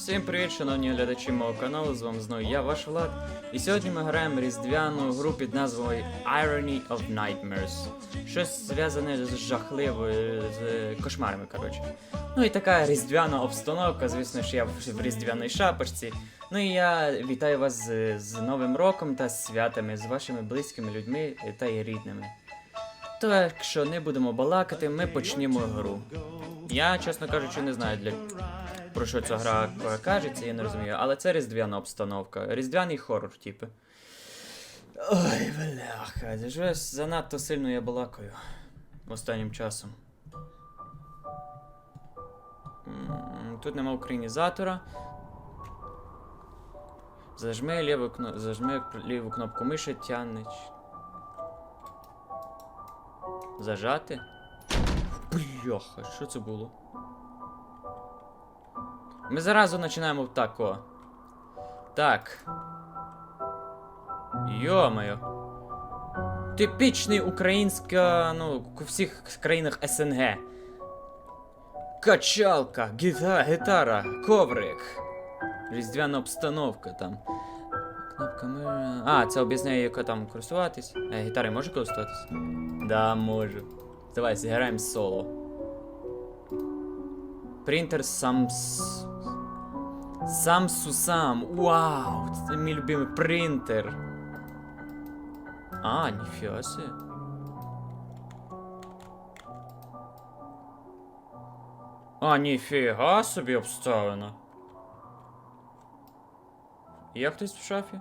Всім привіт, шановні глядачі мого каналу, з вами знову я, ваш Влад. І сьогодні ми граємо різдвяну гру під назвою Irony of Nightmares. Щось зв'язане з жахливою, з кошмарами, коротше. Ну і така різдвяна обстановка, звісно ж, я в різдвяній шапочці. Ну і я вітаю вас з, з Новим роком та святами, з вашими близькими людьми та й рідними. Так що не будемо балакати, ми почнемо гру. Я, чесно кажучи, не знаю для про що ця гра кажеться, я не розумію, але це різдвяна обстановка. Різдвяний хорор, типу. Ой, бляха, щось занадто сильно я балакаю останнім часом. Тут нема українізатора. Зажми ліву, кно... Зажми ліву кнопку миші, тянеш. Зажати. Бляха, що це було? Ми зразу починаємо так, о. Так. Йо-моє. Типічний українська, ну, у всіх країнах СНГ. Качалка, гіта, гітара, коврик. Різдвяна обстановка там. Кнопка ми... А, це об'ясняє, яка там користуватись. Е, гітарою можу користуватись? Да, можу. Давай, зіграємо соло. Принтер Самс... Самсусам. Вау! Це мій любимий принтер. А, себе. А, ніфіга собі обставина. Є хтось в шафі?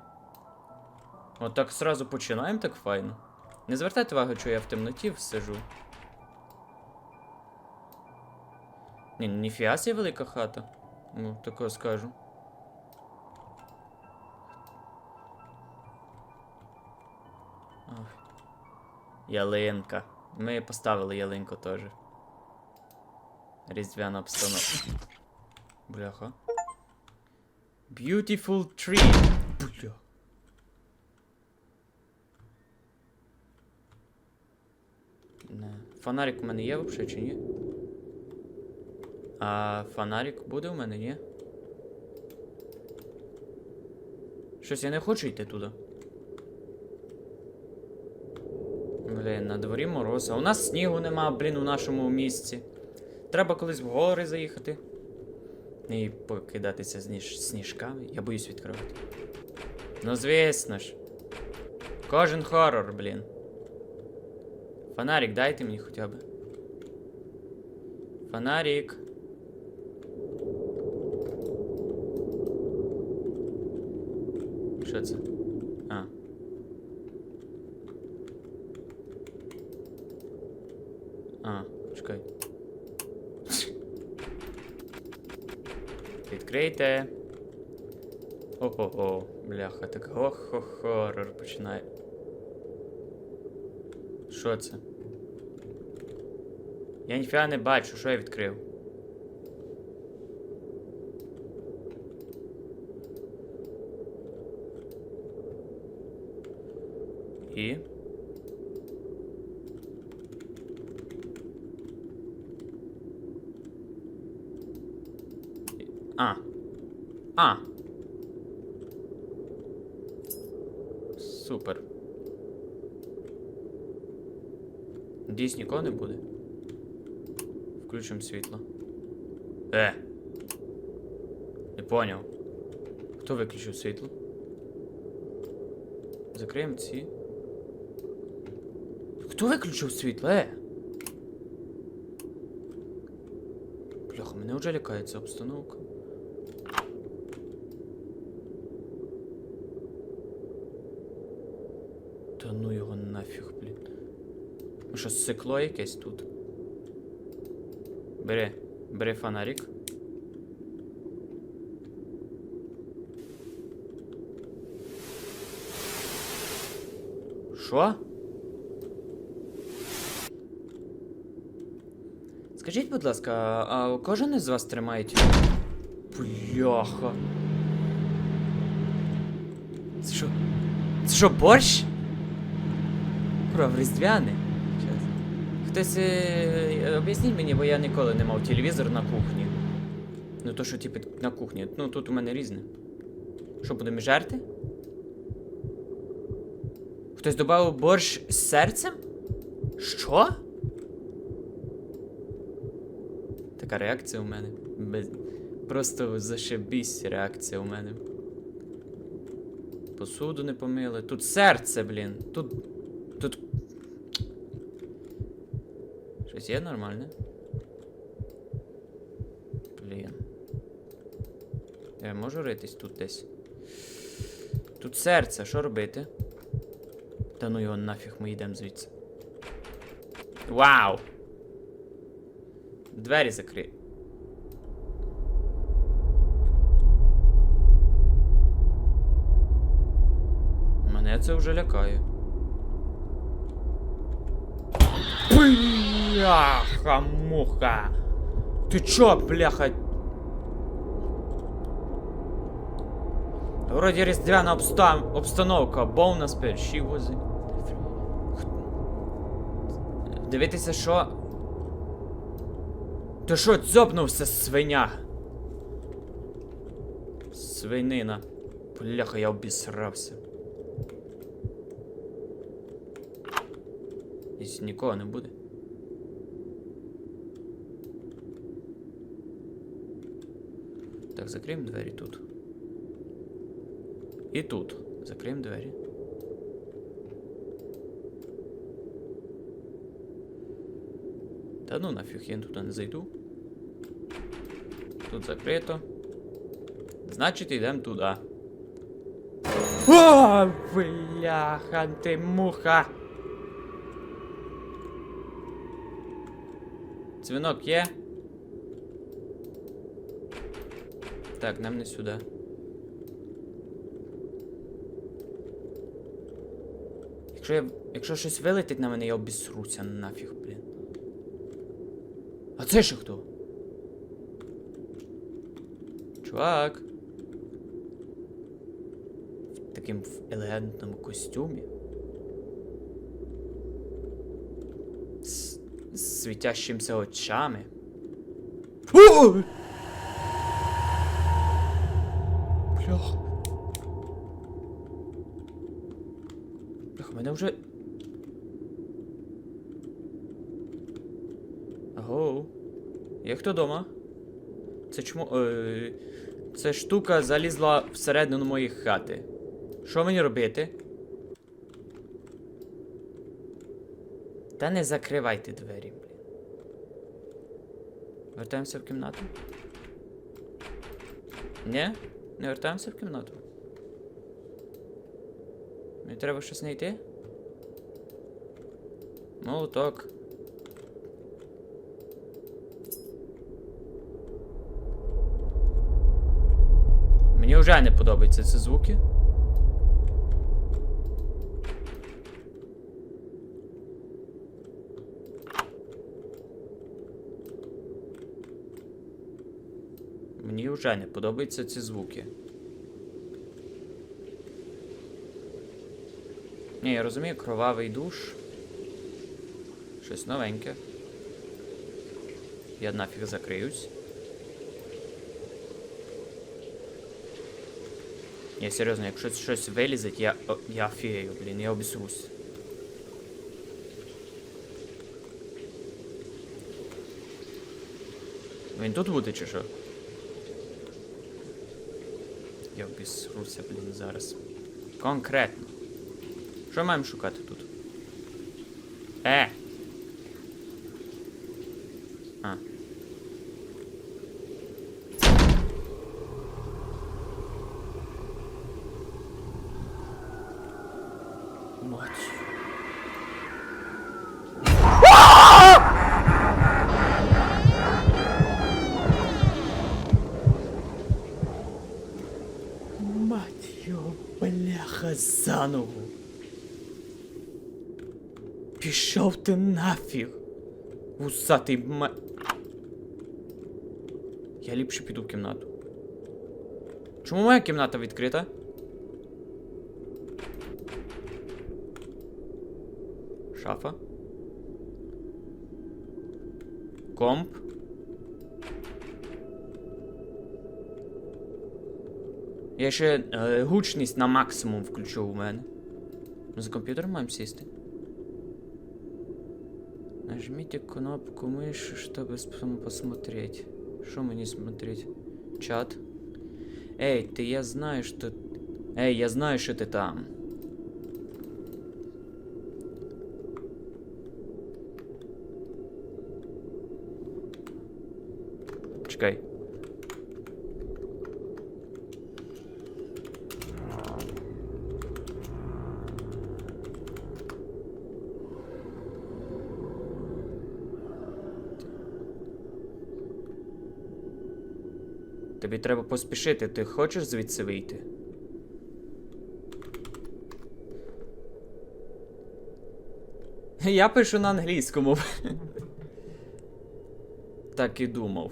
От так сразу починаємо так файно. Не звертайте увагу, що я в темноті сижу. Ні, ніфіга себе велика хата. Ну, такого скажу. Ялинка. Ми поставили ялинку теж. Різдвяна обстановка. Бляха. Beautiful tree. Бля. Не. Фонарик у мене є взагалі чи ні? А фонарик буде у мене, ні? Щось я не хочу йти туди. Блін, на дворі мороз. А у нас снігу нема, блін, у нашому місці. Треба колись в гори заїхати. І покидатися зніж... сніжками. Я боюсь відкривати. Ну, звісно ж. Кожен хорор, блін. Фонарик дайте мені хоча б. Фонарик. Що це? А. А, чекай. Відкрийте. Ого-го, бляха, так охо хорор починає. Що це? Я ніфіга не бачу, що я відкрив. І. А. А. Супер. Надіюсь, нікого не буде. Включимо світло. Е. Не поняв. Хто виключив світло? Закриємо ці. Хто виключив світло? Е? Бляха, мене вже лякає ця обстановка. Та ну його нафіг, блін. Ну що, сикло якесь тут? Бери, бери фонарик. Що? Скажіть, будь ласка, а кожен із вас тримає ті- Бляха. Це що? Це що, борщ? Курва, різдвяний. Щас. Хтось е, об'ясніть мені, бо я ніколи не мав телевізор на кухні. Ну то, що типу на кухні. Ну тут у мене різне. Що, будемо жерти? Хтось додав борщ з серцем? Що? Така реакція у мене. Без... Просто зашибісь реакція у мене. Посуду не помили. Тут серце, блін. Тут. Тут. Щось є нормальне? Блін. Я можу ритись тут десь. Тут серце, що робити? Та ну його нафіг ми йдемо звідси. Вау! Двері закрий. Мене це вже лякає. Бляха, муха! Ти чо, бляха? Вроді різдвяна обста... обстановка, бонус перші вози. Дивитися, що. Ти що, дзьобнувся, свиня? Свинина. Бляха, я обісрався. Десь нікого не буде. Так, закриємо двері тут. І тут. Закриємо двері. Та ну нафіг, я туди не зайду. Тут закрито. Значить, йдемо туди. О, бляха, ти муха! Дзвінок є? Так, нам не сюди. Якщо я. Якщо щось вилетить на мене, я обісруся нафіг, блін. А це ще хто? Чувак. В таким в елегантному костюмі. З, світящимся очами. Блях. Блях, у мене вже. Аго. Є хто дома? Це чому. Е, це штука залізла всередину моєї хати. Що мені робити? Та не закривайте двері, блін. Вертаємося в кімнату. Ні? Не вертаємося в кімнату. Мені треба щось знайти? Молоток. Мені вже не подобаються ці звуки. Вже подобаються ці звуки. Ні, я розумію, кровавий душ. Щось новеньке. Я нафіг закриюсь. Ні, серйозно, якщо щось вилізить, я. я офігею, блін, я обісрусь. Він тут буде чи що? Я обісруся, блін, зараз. Конкретно. Що маємо шукати тут? Е! За ногу. Пішов ти нафіг. Вусатий ма... Я ліпше піду в кімнату. Чому моя кімната відкрита? Шафа. Комп. Я ще е, гучність на максимум включу у мене. Ми за комп'ютером маємо сісти. Нажмите кнопку мыши, чтобы сп- посмотреть. Что мне смотреть? Чат. Эй, ты, я знаю, что... Эй, я знаю, что ты там. Чекай. Тобі треба поспішити, ти хочеш звідси вийти? Я пишу на англійському. Так і думав.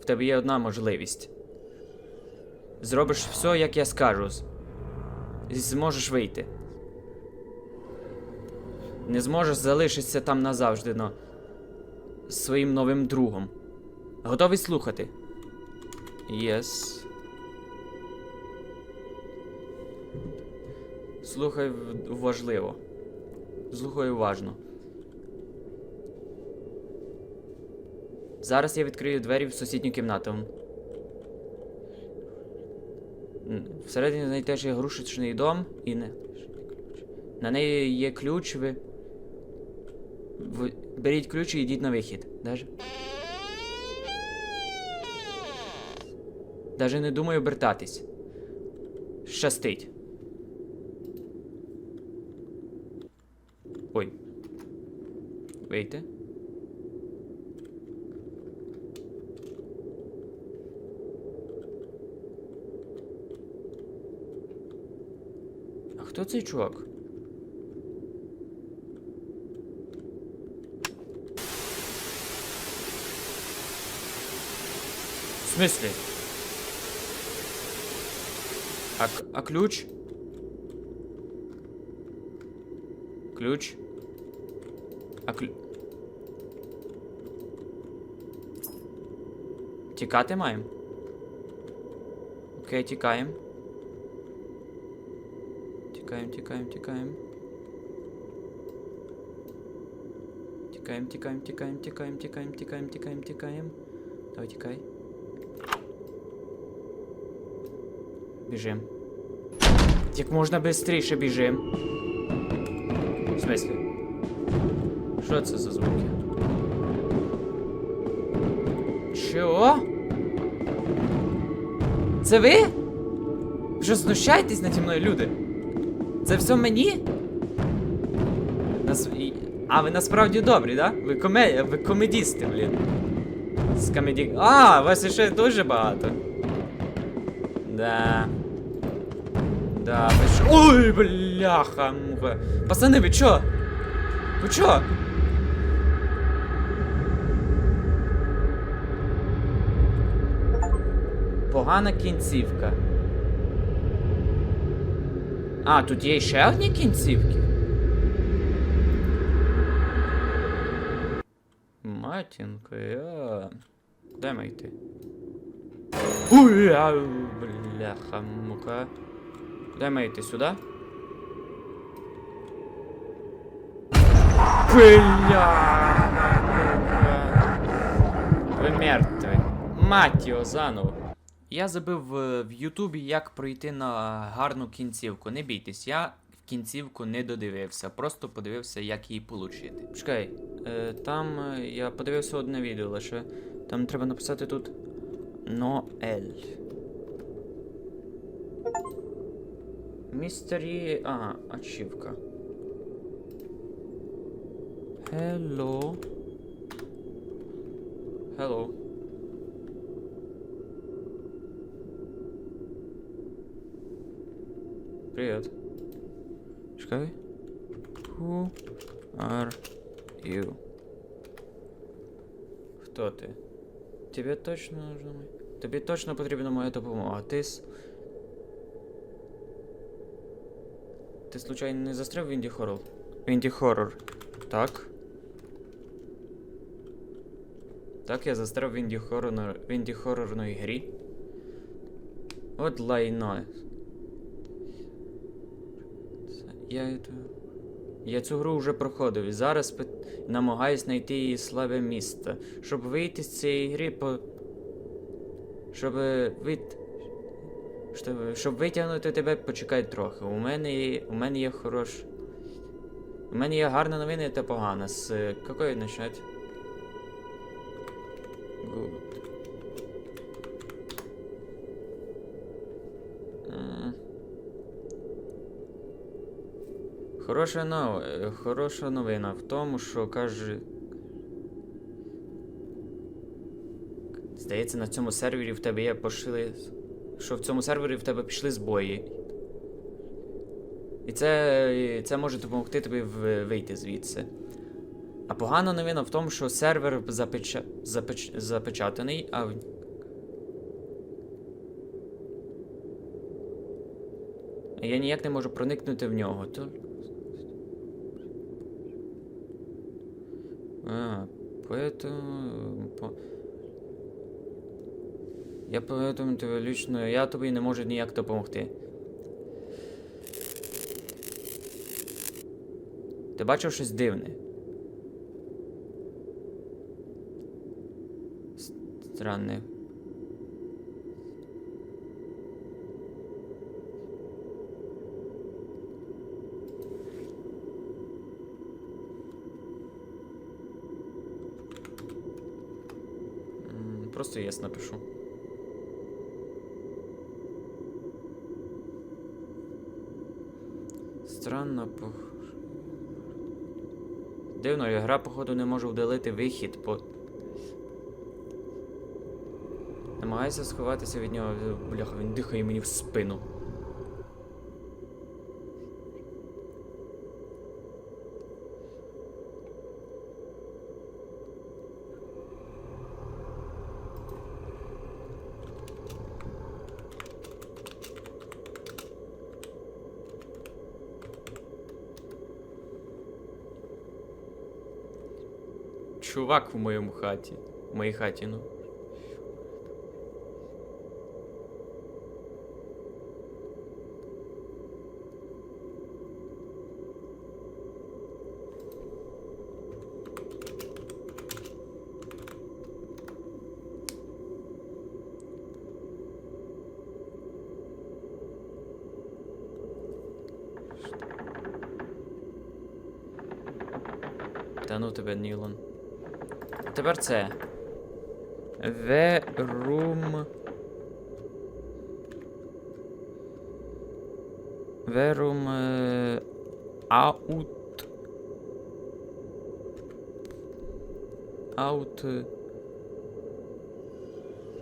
В тебе є одна можливість. Зробиш все, як я скажу. Зможеш вийти. Не зможеш залишитися там назавжди, но своїм новим другом. Готовий слухати? Єс. Слухай важливо. Слухай уважно. Зараз я відкрию двері в сусідню кімнату. Всередині знайдеш ігрушечний дом і не. На неї є ключ, ви... Беріть ключ і йдіть на вихід. Даже. Даже не думаю обертатись. Щастить. Ой. Вийти. А хто цей чувак? В смысле? А, к- а ключ? Ключ? А ключ... Тікати маємо? Окей, тікаємо. Тікаємо, тікаємо, тікаємо. Тікаємо, тікаємо, тікаємо, тікаємо, тікаємо, тікаємо, тікаємо, тікаємо. Давай тікай. Біжим. Як можна швидше біжим. В смислі? Що це за звуки? Чого? Це? Ви що знущаєтесь наді мною, люди? Це все мені? Нас... А, ви насправді добрі, да? Ви коме... ви комедісти, блін. З комеді... А, вас ще дуже багато. Да. Да, що? Ой, бляха, муха. Пацани, ви чо? Ви чо? Погана кінцівка. А, тут є ще одні кінцівки. Матінко, я. Де ми йти? Ау, бляха, мука. Де ми йти? Сюди? Бля. Ви мертві. Мать його заново. Я забив е, в Ютубі, як пройти на гарну кінцівку. Не бійтесь, я в кінцівку не додивився, просто подивився, як її получити. Чекай, е, там е, я подивився одне відео лише. Там треба написати тут Ноель. Містері. Ага, ачівка. Hello. Hello. Привет. Чекай. Who are you? Хто ти? Тебе точно нужно. Тобі точно потрібна моя допомога. Ти с... Ти случайно не застряв в інді хоррор? В інді хоррор. Так. Так, я застряв в інді хоррор в інді хоррорної грі. От лайно. Я, эту- я цю гру вже проходив і зараз пит- намагаюсь знайти її слабе місце. Щоб вийти з цієї гри по. Щоб вит... Щоб, щоб витягнути тебе, почекай трохи. У мене є, у мене є хорош. У мене є гарна новина та погана. З якої какої Хороша нов... е, Хороша новина в тому, що каже. Здається, на цьому сервері в тебе є пошли. Що в цьому сервері в тебе пішли збої. І це, це може допомогти тобі вийти звідси. А погана новина в тому, що сервер запеча... запеч... запечатаний. А Я ніяк не можу проникнути в нього. То... А, поэтому... По... Я поэтому тебе лично... Я тобі не можу ніяк допомогти. Ти бачив щось дивне? Странне. Просто єс напишу. Странно, пох... Дивно, гра, походу, не може вдалити вихід, бо... Намагайся сховатися від нього, бляха, він дихає мені в спину. Чувак в моєму хаті. В моїй хаті, ну. Та ну тебе, Нілон. Тепер це. The room. The room е, out. Out.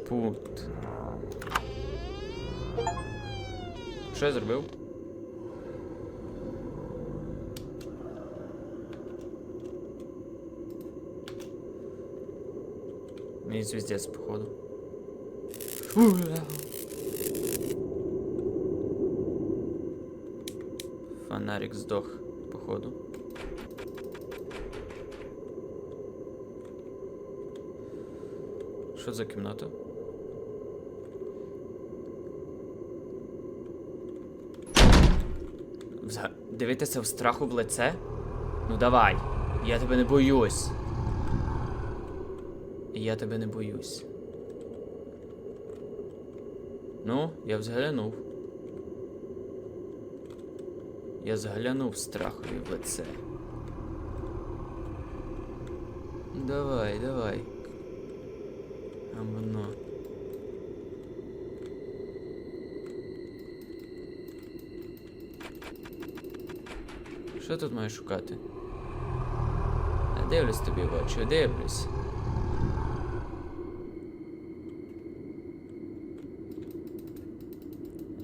Put. Що я зробив? Мені звіздець, походу. Фонарик здох, походу. Що за кімната? Дивитися в страху в лице? Ну давай, я тебе не боюсь. Я тебе не боюсь. Ну, я взглянув. Я зглянув страхові в лице. Давай, давай. А воно. Що тут маю шукати? А дивлюсь тобі в очі, дивлюсь.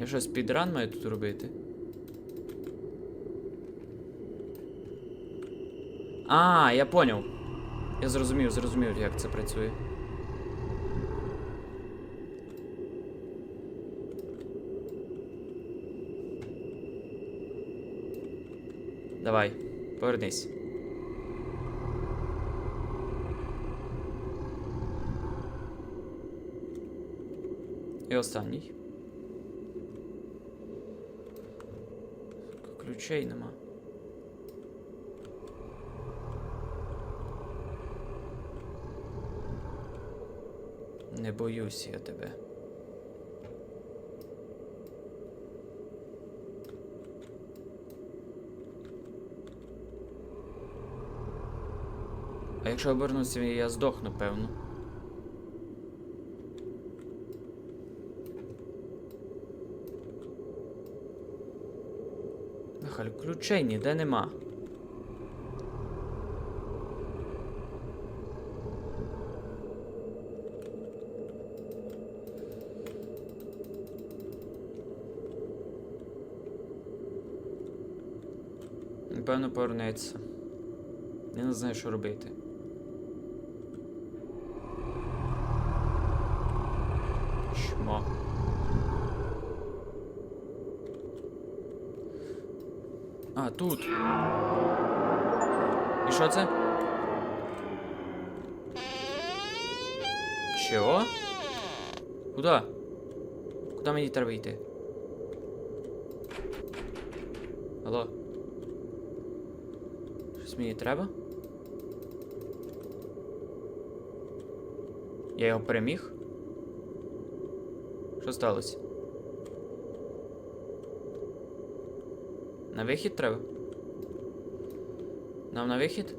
Я що, спідран маю тут робити? А, я поняв. Я зрозумів, зрозумів, як це працює. Давай, повернись. І останній. Ключей нема. Не боюсь я тебе. А якщо обернуся, я здохну, певно. Нахаль, ключей ніде нема. Напевно, повернеться. Я не знаю, що робити. Чмо. А, тут. І що це? Чого? Куда? Куди мені треба йти? Алло? Щось мені треба? Я його переміг? Що сталося? На вихід треба? Нам на вихід?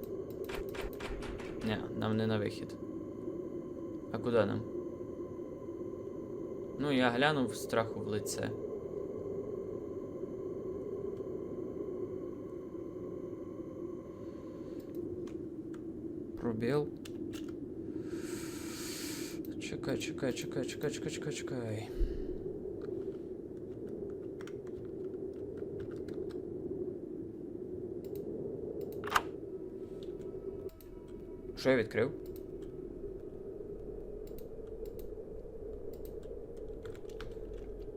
Ні, нам не на вихід. А куди нам? Ну, я глянув страху в лице. Пробіл. Чекай, чекай, чекай, чекай, чекай, чекай, чекай. Що я відкрив?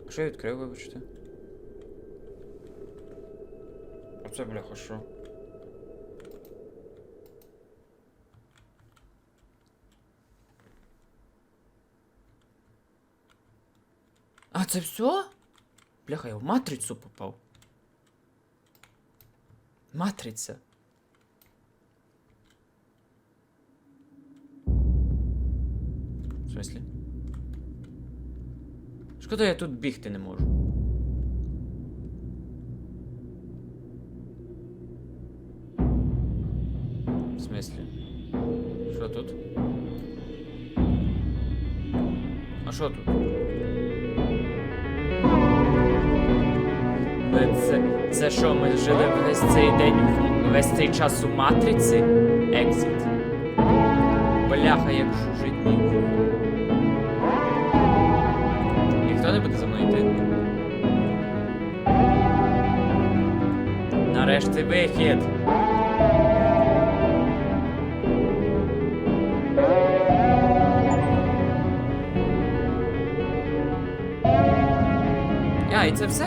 Що я відкрив, вибачте? Оце бляха, що? А, це все? Бляха, я в матрицю попав. Матриця. Смислі? Шкода, я тут бігти не можу. В смислі? Що тут? А що тут? Це, це що, ми жили весь цей день, весь цей час у матриці? Екзит. Бляха, як жужить мій Нарешті вихід. А, і це все?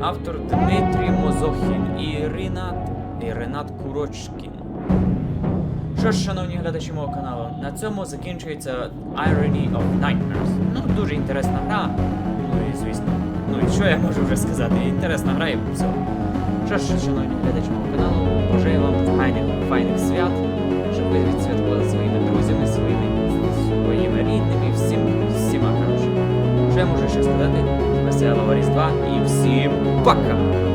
Автор Дмитрій Мозохін і Ринат, і Ренат Курочкін. Що ж, шановні глядачі мого каналу, на цьому закінчується Irony of Nightmares. Ну, дуже інтересна гра. Ну і звісно. Ну і що я можу вже сказати? Інтересна гра і все. Що ж, шановні глядачі мого каналу, бажаю вам файних, файних свят, щоб ви відсвяткували своїми друзями, своїми, своїми рідними, всім, всіма хорошими. Що я можу ще сказати? Веселого Різдва і всім пока!